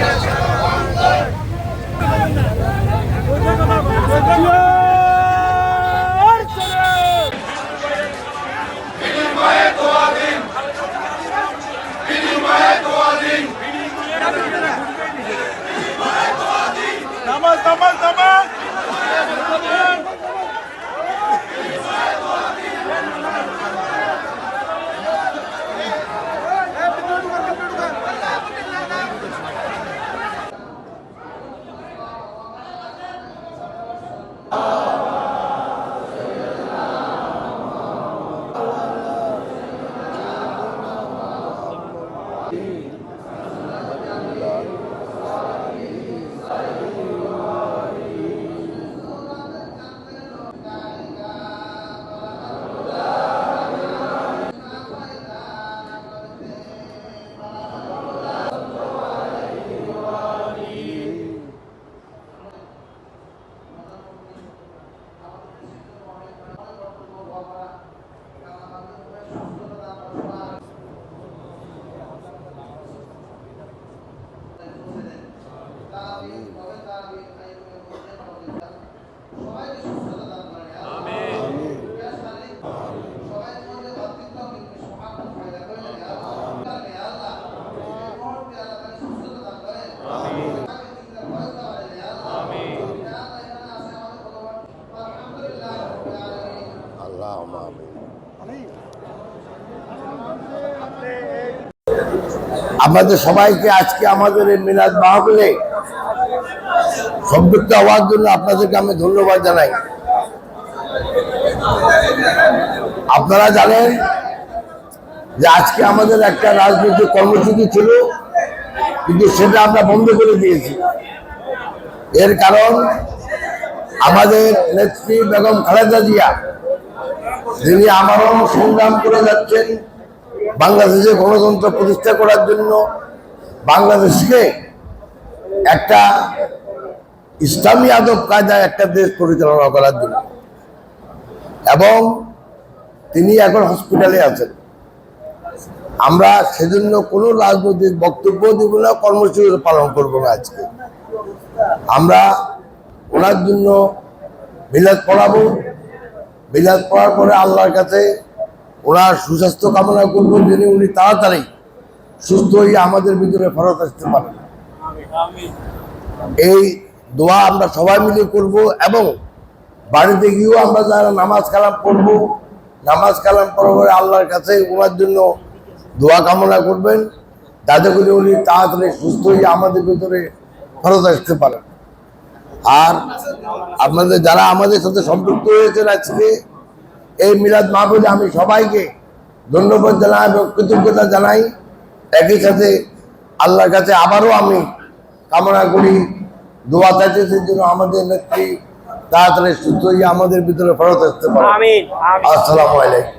নামাজ Yeah. আপনাদের সবাইকে আজকে আমাদের এই মিলাদ মাহফিলে সম্পৃক্ত হওয়ার জন্য আপনাদেরকে আমি ধন্যবাদ জানাই। আপনারা জানেন যে আজকে আমাদের একটা রাজনৈতিক কর্মসূচি ছিল, কিন্তু সেটা আমরা বন্ধ করে দিয়েছি। এর কারণ আমাদের নেত্রী বেগম খালেদা জিয়া যিনি আমারও সংগ্রাম করে যাচ্ছেন বাংলাদেশে গণতন্ত্র প্রতিষ্ঠা করার জন্য, বাংলাদেশকে একটা ইসলামী আদব কায়দায় একটা দেশ পরিচালনা করার জন্য। এবং তিনি এখন হসপিটালে আছেন। আমরা সেজন্য কোনো রাজনৈতিক বক্তব্য দিব না, কর্মসূচি পালন করব না আজকে। আমরা ওনার জন্য বিলাদ পড়াবো। বিলাদ পড়ার পরে আল্লাহর কাছে ওনার সুস্বাস্থ্য কামনা করব যিনি উনি তাড়াতাড়ি সুস্থ হয়ে আমাদের ভিতরে ফেরত আসতে পারেন। এই দোয়া আমরা সবাই মিলে করব এবং বাড়িতে গিয়েও আমরা যারা নামাজ কালাম পড়ব, নামাজ কালাম পড়ার পরে আল্লাহর কাছে ওনার জন্য দোয়া কামনা করবেন, যাতে করে উনি তাড়াতাড়ি সুস্থ হয়ে আমাদের ভিতরে ফেরত আসতে পারেন। আর আপনাদের যারা আমাদের সাথে সম্পৃক্ত হয়েছেন আজকে এই মিলাদ মাহফিলে আমি সবাইকে ধন্যবাদ জানাই এবং কৃতজ্ঞতা জানাই। একই সাথে আল্লাহর কাছে আবারও আমি কামনা করি দোয়া চাইতে জন্য আমাদের নেত্রী তাড়াতাড়ি সুস্থ হয়ে আমাদের ভিতরে ফেরত আসতে পারে। আসসালামু আলাইকুম।